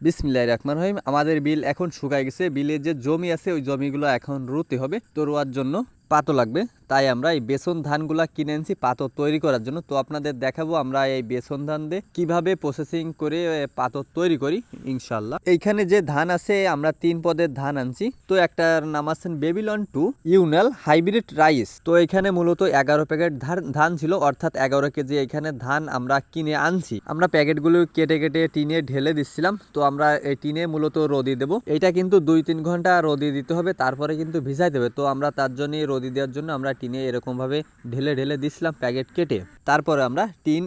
বিসমিল্লাহ রহমান রহিম। আমাদের বিল এখন শুকায় গেছে। বিলের যে জমি আছে, ওই জমিগুলো এখন রুতে হবে। তো রোয়ার জন্য পাতো লাগবে। তাই আমরা এই বেসন ধানগুলা কিনে এনেছি পাথর তৈরি করার জন্য। তো আপনাদের দেখাবো আমরা এই বেসন ধান দিয়ে কীভাবে প্রসেসিং করে পাথর তৈরি করি ইনশাল্লাহ এইখানে যে ধান আছে, আমরা তিন পদের ধান আনছি। তো একটার নাম আছেন বেবিলন টু ইউনাল হাইব্রিড রাইস তো এখানে মূলত এগারো প্যাকেট ধান ছিল, অর্থাৎ এগারো কেজি এখানে ধান আমরা কিনে আনছি। আমরা প্যাকেটগুলো কেটে কেটে টিনে ঢেলে দিচ্ছিলাম। তো আমরা এই টিনে মূলত রোদি দেবো। এটা কিন্তু দুই তিন ঘণ্টা রোদি দিতে হবে, তারপরে কিন্তু ভিজাই দেবে তো আমরা তার জন্য রোদি দেওয়ার জন্য আমরা টিনে এরকমভাবে ঢেলে ঢেলে দিছিলাম প্যাকেট কেটে। তারপরে আমরা টিন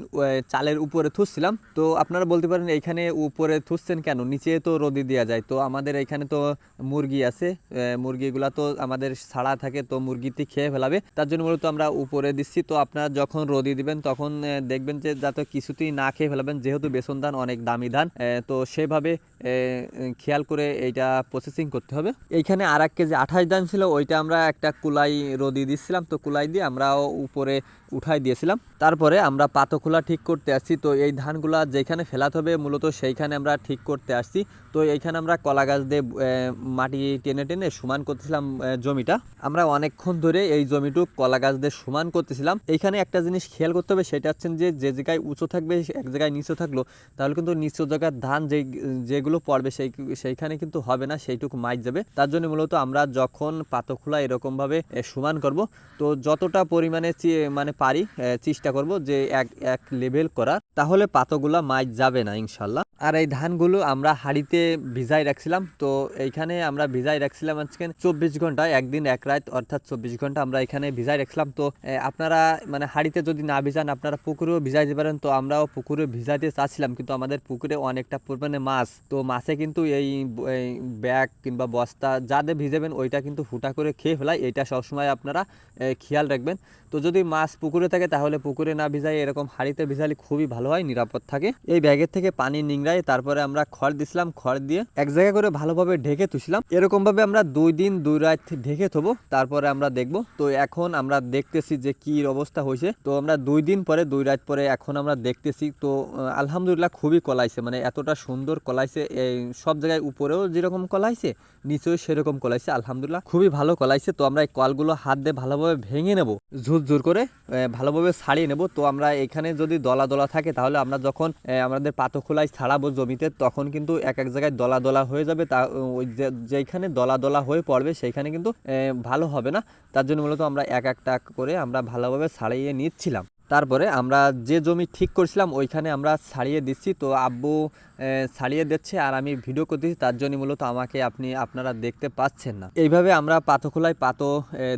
চালের উপরে থুসছিলাম তো আপনারা বলতে পারেন এইখানে উপরে থুসছেন কেন? নিচে তো রোদি দেওয়া যায়। তো আমাদের এখানে তো মুরগি আছে মুরগিগুলা তো আমাদের ছাড়া থাকে, তো মুরগিতে খেয়ে ফেলাবে। তার জন্য মূলত আমরা উপরে দিচ্ছি। তো আপনারা যখন রোদি দিবেন, তখন দেখবেন যে যাতে কিছুতেই না খেয়ে ফেলাবেন, যেহেতু বেসন ধান অনেক দামি ধান তো সেভাবে খেয়াল করে এইটা প্রসেসিং করতে হবে। এইখানে আর এক কেজি আঠাশ ধান ছিল, ওইটা আমরা একটা কুলাই রোদি দিচ্ছিলাম তো কুলাই দিয়ে আমরাও উপরে উঠাই দিয়েছিলাম। তারপরে আমরা পাতখোলা ঠিক করতে আসছি। তো এই ধানগুলা যেখানে ফেলাতে হবে মূলত সেইখানে আমরা ঠিক করতে আসছি। তো এইখানে আমরা কলা গাছ দিয়ে মাটি টেনে টেনে সমান করতেছিলাম জমিটা। আমরা অনেকক্ষণ ধরে এই জমিটুক কলা গাছ দিয়ে সমান করতেছিলাম। এইখানে একটা জিনিস খেয়াল করতে হবে সেটা হচ্ছে যে যে জায়গায় উঁচু থাকবে এক জায়গায় নিচু থাকল তাহলে কিন্তু নিচু জায়গার ধান যে যেগুলো পড়বে সেই সেইখানে কিন্তু হবে না সেইটুকু মাইট যাবে। তার জন্য মূলত আমরা যখন পাতখোলা এরকমভাবে এ, সমান করব তো যতটা পরিমাণে মানে পারি চেষ্টা করব যে এক এক লেভেল করার। তাহলে পাতগুলা মাইট যাবে না, ইনশাল্লাহ। আর এই ধানগুলো আমরা হাড়িতে ভিজাই রাখছিলাম, তো এইখানে আমরা ভিজাই রাখছিলাম আজকে চব্বিশ ঘণ্টা, একদিন এক রাত, অর্থাৎ চব্বিশ ঘণ্টা আমরা এখানে ভিজাই রাখছিলাম। তো আপনারা মানে হাড়িতে যদি না ভিজান, আপনারা পুকুরেও ভিজাইতে পারেন, তো আমরাও পুকুরে ভিজাইতে চাচ্ছিলাম, কিন্তু আমাদের পুকুরে অনেকটা পরিমাণে মাছ, তো মাছে কিন্তু এই ব্যাগ কিংবা বস্তা যাদের ভিজাবেন, ওইটা কিন্তু ফুটা করে খেয়ে ফেলায় এটা সবসময় আপনারা খেয়াল রাখবেন। তো যদি মাছ পুকুরে থাকে, তাহলে পুকুরে না ভিজাই, এরকম হাড়িতে ভিজালে খুবই ভালো। হয়, নিরাপদ থাকে। এই ব্যাগের থেকে পানি নিংড়াই তারপরে আমরা খড় দিছিলাম, খড় দিয়ে এক জায়গা করে ভালোভাবে ঢেকে তুছিলাম। এরকম ভাবে আমরা দুই দিন, দুই রাত ঢেকে থবো, তারপরে আমরা দেখব। তো এখন আমরা দেখতেছি যে কি অবস্থা হয়েছে। তো আমরা দুই দিন পরে, দুই রাত পরে এখন আমরা দেখতেছি। তো আলহামদুলিল্লাহ খুবই কলাইছে মানে এতটা সুন্দর কলাইছে। এই সব জায়গায় উপরেও যেরকম কলাইছে, নিচেও সেরকম কলাইছে। আলহামদুলিল্লাহ খুবই ভালো কলাইছে। তো আমরা এই কলগুলো হাত দিয়ে ভালোভাবে ভেঙে নেব, ঝুরঝুর করে ভালোভাবে ছাড়িয়ে নেব। তো আমরা এখানে যদি দলা দলা থাকে তাহলে আমরা যখন আমাদের পাতো খোলায় ছাড়াবো জমিতে, তখন কিন্তু এক এক জায়গায় দলা দলা হয়ে যাবে, তা ওই যেখানে দলা দলা হয়ে পড়বে, সেইখানে কিন্তু ভালো হবে না। তার জন্য মূলত আমরা এক একটা করে আমরা ভালোভাবে ছাড়িয়ে নিচ্ছিলাম। তারপরে আমরা যে জমি ঠিক করছিলাম, ওইখানে আমরা ছাড়িয়ে দিচ্ছি। তো আব্বু ছাড়িয়ে দিচ্ছে আর আমি ভিডিও করতেছি, তার জন্য মূলত আমাকে আপনি, আপনারা দেখতে পাচ্ছেন না। এইভাবে আমরা পাতো খোলায় পাতো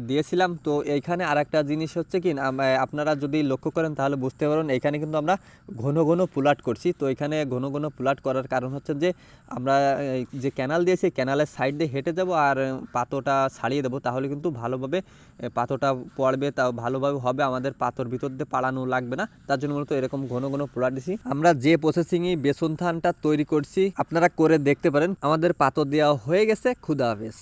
দিয়েছিলাম। তো এইখানে আর একটা জিনিস হচ্ছে কি আপনারা যদি লক্ষ্য করেন তাহলে বুঝতে পারবেন এখানে কিন্তু আমরা ঘন ঘন পুলাট করছি। তো এখানে ঘন ঘন পুলাট করার কারণ হচ্ছে যে, আমরা যে ক্যানাল দিয়েছি ক্যানালের সাইড দিয়ে হেঁটে যাব আর পাতোটা ছাড়িয়ে দেবো। তাহলে কিন্তু ভালোভাবে পাতোটা পড়বে, তা ভালোভাবে হবে, আমাদের পাতোর ভিতর দিয়ে পাড়ানো লাগবে না। তার জন্য মূলত এরকম ঘন ঘন পোড়া দিছি। আমরা যে প্রসেসিং প্রসেসিংয়ে বেসন ধানটা তৈরি করছি, আপনারা করে দেখতে পারেন। আমাদের পাতর দেওয়া হয়ে গেছে। খুদা হাফেজ।